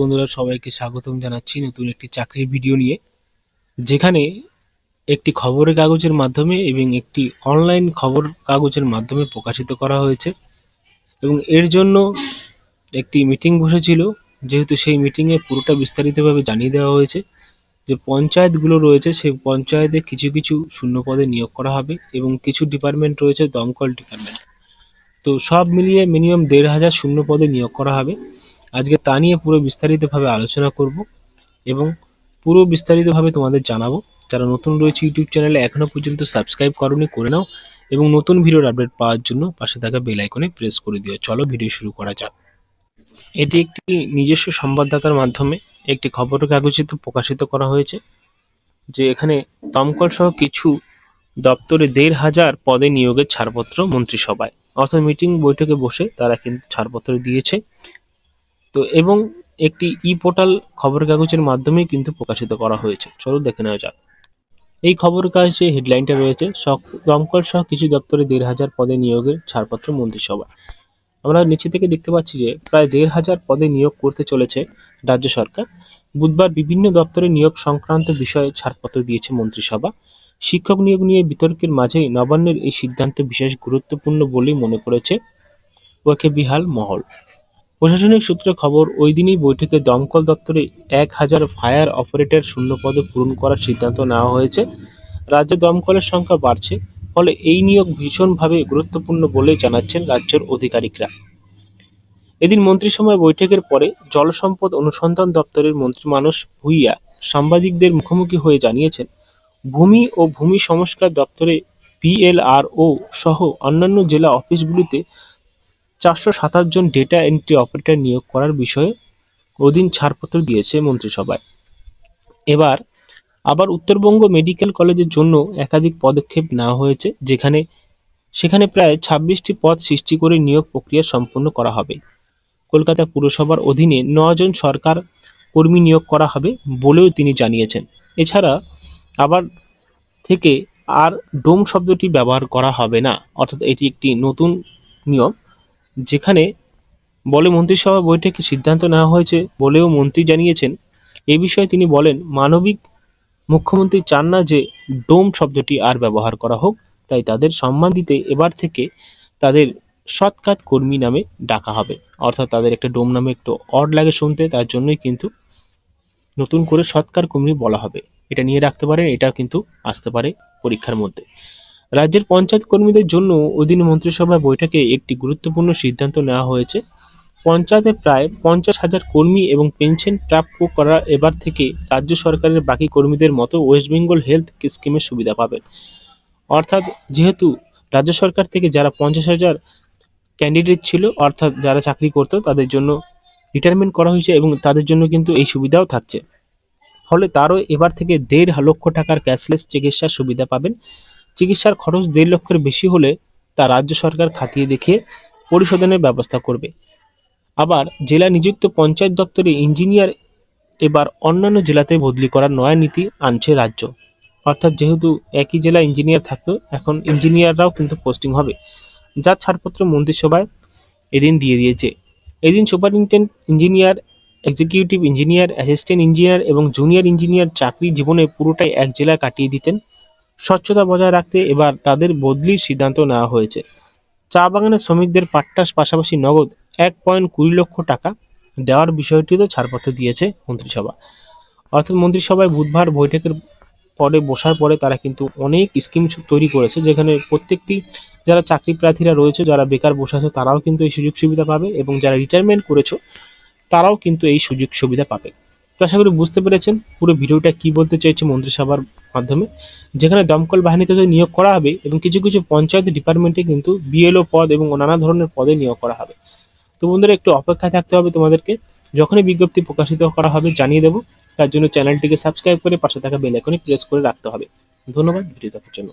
বন্ধুরা, সবাইকে স্বাগতম জানাচ্ছি নতুন একটি চাকরির ভিডিও নিয়ে। যেখানে একটি খবরের কাগজের মাধ্যমে এবং একটি অনলাইন খবর কাগজের মাধ্যমে প্রকাশিত করা হয়েছে এবং এর জন্য একটি মিটিং বসেছিল। যেহেতু সেই মিটিংয়ে পুরোটা বিস্তারিতভাবে জানিয়ে দেওয়া হয়েছে যে পঞ্চায়েতগুলো রয়েছে, সেই পঞ্চায়েতে কিছু কিছু শূন্য পদে নিয়োগ করা হবে এবং কিছু ডিপার্টমেন্ট রয়েছে, দমকল ডিপার্টমেন্ট। তো সব মিলিয়ে মিনিমাম দেড় হাজার শূন্য পদে নিয়োগ করা হবে। আজকে তা নিয়ে পুরো বিস্তারিতভাবে আলোচনা করব এবং পুরো বিস্তারিতভাবে তোমাদের জানাব। যারা নতুন রয়েছে ইউটিউব চ্যানেলে এখনও পর্যন্ত সাবস্ক্রাইব করনি, করে নাও এবং নতুন ভিডিওর আপডেট পাওয়ার জন্য পাশে থাকা বেল আইকনে প্রেস করে দিও। চলো ভিডিও শুরু করা যাক। এটি একটি নিজস্ব সংবাদদাতার মাধ্যমে একটি খবর কাগজে প্রকাশিত করা হয়েছে, যে এখানে দমকল সহ কিছু দপ্তরে দেড় হাজার পদে নিয়োগের ছাড়পত্র মন্ত্রিসভায়। অর্থাৎ মিটিং বৈঠকে বসে তারা কিন্তু ছাড়পত্র দিয়েছে। তো এবং একটি ই পোর্টাল খবরের কাগজের মাধ্যমে কিন্তু প্রকাশিত করা হয়েছে। চলো দেখে নেওয়া যাক। এই খবরের কাগজে হেডলাইনটা রয়েছে দমকল সহ কিছু দপ্তরে দেড় হাজার পদে নিয়োগের ছাড়পত্র মন্ত্রিসভা আমরা নিচে থেকে দেখতে পাচ্ছি যে প্রায় দেড় হাজার পদে নিয়োগ করতে চলেছে রাজ্য সরকার। বুধবার বিভিন্ন দপ্তরে নিয়োগ সংক্রান্ত বিষয়ে ছাড়পত্র দিয়েছে মন্ত্রিসভা। শিক্ষক নিয়োগ নিয়ে বিতর্কের মাঝেই নবান্নের এই সিদ্ধান্ত বিশেষ গুরুত্বপূর্ণ বলেই মনে করেছে ওয়াকে বিহাল মহল। প্রশাসনিক সূত্রে খবর, ওই দিনই বৈঠকে দমকল দপ্তরে এক হাজার ফায়ার অপারেটর শূন্য পদে পূরণ করার সিদ্ধান্ত নেওয়া হয়েছে। রাজ্যে দমকলের সংখ্যা বাড়ছে, ফলে এই নিয়োগ ভীষণভাবে গুরুত্বপূর্ণ বলে জানাচ্ছেন রাজ্যের আধিকারিকরা এদিন মন্ত্রিসভায় বৈঠকের পরে জলসম্পদ অনুসন্ধান দপ্তরের মন্ত্রী মানস ভুইয়া সাংবাদিকদের মুখোমুখি হয়ে জানিয়েছেন, ভূমি ও ভূমি সংস্কার দপ্তরে পিএলআরও সহ অন্যান্য জেলা অফিসগুলিতে চারশো সাতাশ জন ডেটা এন্ট্রি অপারেটর নিয়োগ করার বিষয়ে ওদিন ছাড়পত্র দিয়েছে মন্ত্রিসভায়। এবার আবার উত্তরবঙ্গ মেডিকেল কলেজের জন্য একাধিক পদক্ষেপ নেওয়া হয়েছে, যেখানে সেখানে প্রায় ছাব্বিশটি পদ সৃষ্টি করে নিয়োগ প্রক্রিয়া সম্পন্ন করা হবে। কলকাতা পুরসভার অধীনে নজন সরকার কর্মী নিয়োগ করা হবে বলেও তিনি জানিয়েছেন। এছাড়া আবার থেকে আর ডোম শব্দটি ব্যবহার করা হবে না, অর্থাৎ এটি একটি নতুন নিয়ম। যেখানে বলে মন্ত্রিসভা বৈঠকে সিদ্ধান্ত নেওয়া হয়েছে বলেও মন্ত্রী জানিয়েছেন। এ বিষয়ে তিনি বলেন, মানবিক মুখ্যমন্ত্রী চান না যে ডোম শব্দটি আর ব্যবহার করা হোক, তাই তাদের সম্মান দিতে এবার থেকে তাদের সৎকাত কর্মী নামে ডাকা হবে। অর্থাৎ তাদের একটা ডোম নামে একটু অড লাগে শুনতে, তার জন্যই কিন্তু নতুন করে সৎকার কর্মী বলা হবে। এটা নিয়ে রাখতে পারেন এটা কিন্তু আসতে পারে পরীক্ষার মধ্যে। রাজ্যের পঞ্চায়েত কর্মীদের জন্য অধীন মন্ত্রিসভা বৈঠকে একটি গুরুত্বপূর্ণ সিদ্ধান্ত নেওয়া হয়েছে। পঞ্চায়েতে প্রায় পঞ্চাশ হাজার কর্মী এবং পেনশন প্রাপ্য করা এবার থেকে রাজ্য সরকারের বাকি কর্মীদের মতো ওয়েস্ট বেঙ্গল হেলথ স্কিমের সুবিধা পাবেন। অর্থাৎ যেহেতু রাজ্য সরকার থেকে যারা পঞ্চাশ হাজার ক্যান্ডিডেট ছিল, অর্থাৎ যারা চাকরি করতো, তাদের জন্য রিটায়ারমেন্ট করা হয়েছে এবং তাদের জন্য কিন্তু এই সুবিধাও থাকছে। ফলে তারও এবার থেকে দেড় লক্ষ টাকার ক্যাশলেস চিকিৎসার সুবিধা পাবেন। চিকিৎসার খরচ দেড় লক্ষের বেশি হলে তা রাজ্য সরকার খাতিয়ে দেখিয়ে পরিশোধনের ব্যবস্থা করবে। আবার জেলা নিযুক্ত পঞ্চায়েত দপ্তরে ইঞ্জিনিয়ার এবার অন্যান্য জেলাতে বদলি করার নয়া নীতি আনছে রাজ্য। অর্থাৎ যেহেতু একই জেলা ইঞ্জিনিয়ার থাকতো, এখন ইঞ্জিনিয়াররাও কিন্তু পোস্টিং হবে যার ছাড়পত্র মন্ত্রিসভায় এদিন দিয়ে দিয়েছে। এদিন superintendent engineer, executive engineer, assistant engineer এবং জুনিয়র ইঞ্জিনিয়ার চাকরি জীবনে পুরোটাই এক জেলায় কাটিয়ে দিতেন। স্বচ্ছতা বজায় রাখতে এবার তাদের বদলির সিদ্ধান্ত নেওয়া হয়েছে। চা বাগানের শ্রমিকদের পাট্টার পাশাপাশি নগদ এক পয়েন্ট কুড়ি লক্ষ টাকা দেওয়ার বিষয়টিতেও ছাড়পত্র দিয়েছে মন্ত্রিসভা। অর্থাৎ মন্ত্রিসভায় বুধবার বৈঠকের পরে বসার পরে তারা কিন্তু অনেক স্কিম তৈরি করেছে, যেখানে প্রত্যেকটি যারা চাকরি প্রার্থীরা রয়েছে, যারা বেকার বসে আছে, তারাও কিন্তু এই সুযোগ সুবিধা পাবে এবং যারা রিটায়ারমেন্ট করেছ, তারাও কিন্তু এই সুযোগ সুবিধা পাবে। তো আশা করি বুঝতে পেরেছেন পুরো ভিডিওটা কি বলতে চাইছে মন্ত্রিসভার মাধ্যমে, যেখানে দমকল বাহিনীতে নিয়োগ করা হবে এবং কিছু কিছু পঞ্চায়েত ডিপার্টমেন্টে কিন্তু বিএলও পদ এবং নানা ধরনের পদে নিয়োগ করা হবে। তো বন্ধুরা, একটু অপেক্ষায় থাকতে হবে তোমাদেরকে। যখনই বিজ্ঞপ্তি প্রকাশিত করা হবে, জানিয়ে দেবো। তার জন্য চ্যানেলটিকে সাবস্ক্রাইব করে পাশে থাকা বেল আইকনে প্রেস করে রাখতে হবে। ধন্যবাদ ভিডিও দেখার জন্য।